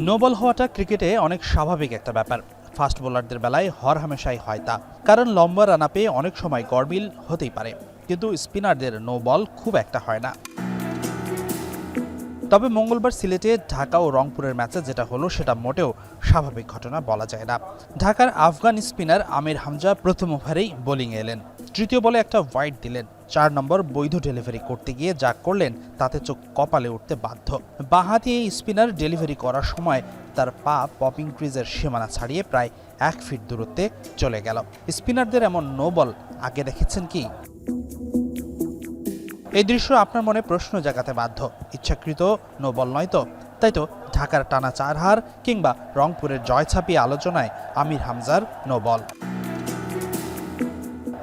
Noble হওয়াটা ক্রিকেটে অনেক স্বাভাবিক একটা ব্যাপার। ফাস্ট বোলারদের বেলায় হর হামেশাই হয় তা। কারণ লম্বা রানা পেয়ে অনেক সময় গড়বিল হতেই পারে। কিন্তু স্পিনারদের নো বল খুব একটা হয় না। তবে মঙ্গলবার সিলেটে ঢাকা ও রংপুরের ম্যাচে যেটা হলো সেটা মোটেও স্বাভাবিক ঘটনা বলা যায় না। ঢাকার আফগান স্পিনার আমির হামজা প্রথম ওভারেই বোলিং এলেন। তৃতীয় বলে একটা হোয়াইট দিলেন। চার নম্বর বৈধ ডেলিভারি করতে গিয়ে যা করলেন, তাতে চোখ কপালে উঠতে বাধ্য। বাঁহাতি এই স্পিনার ডেলিভারি করার সময় তার পা পপিং ক্রিজের সীমানা ছাড়িয়ে প্রায় এক ফিট দূরত্বে চলে গেল। স্পিনারদের এমন নো বল আগে দেখেছেন কি? এই দৃশ্য আপনার মনে প্রশ্ন জাগাতে বাধ্য। ইচ্ছাকৃত নো বল নয় তো? তাই তো ঢাকার টানা চার হার কিংবা রংপুরের জয় ছাপিয়ে আলোচনায় আমির হামজার নো বল।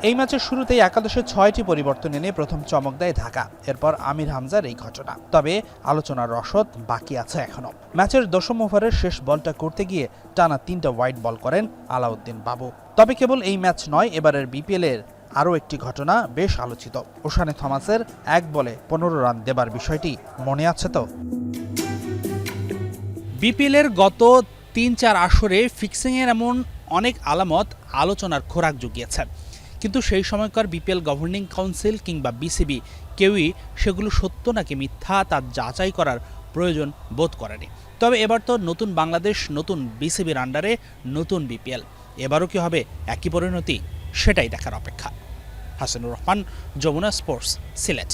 এই ম্যাচের শুরুতেই একাদশে ছয়টি পরিবর্তন এনে প্রথম চমক দেয় ঢাকা। এরপর আমির হামজার এই ঘটনা। তবে আলোচনার রসদ বাকি আছে এখনও ম্যাচের দশম ওভারের শেষ বলটা করতে গিয়ে টানা তিনটা হোয়াইট বল করেন আলাউদ্দিন বাবু। তবে কেবল এই ম্যাচ নয়, এবারের বিপিএল এর আরও একটি ঘটনা বেশ আলোচিত। ওশানে থমাসের এক বলে পনেরো রান দেবার বিষয়টি মনে আছে তো? বিপিএলের গত তিন চার আসরে ফিক্সিংয়ের এমন অনেক আলামত আলোচনার খোরাক জুগিয়েছে। কিন্তু সেই সময়কার বিপিএল গভর্নিং কাউন্সিল কিংবা বিসিবি কেউই সেগুলো সত্য নাকি মিথ্যা তা যাচাই করার প্রয়োজন বোধ করেনি। তবে এবার তো নতুন বাংলাদেশ, নতুন বিসিবির আন্ডারে নতুন বিপিএল। এবারও কি হবে একই পরিণতি? সেটাই দেখার অপেক্ষা। হাসানুর রহমান, যমুনা স্পোর্টস, সিলেট।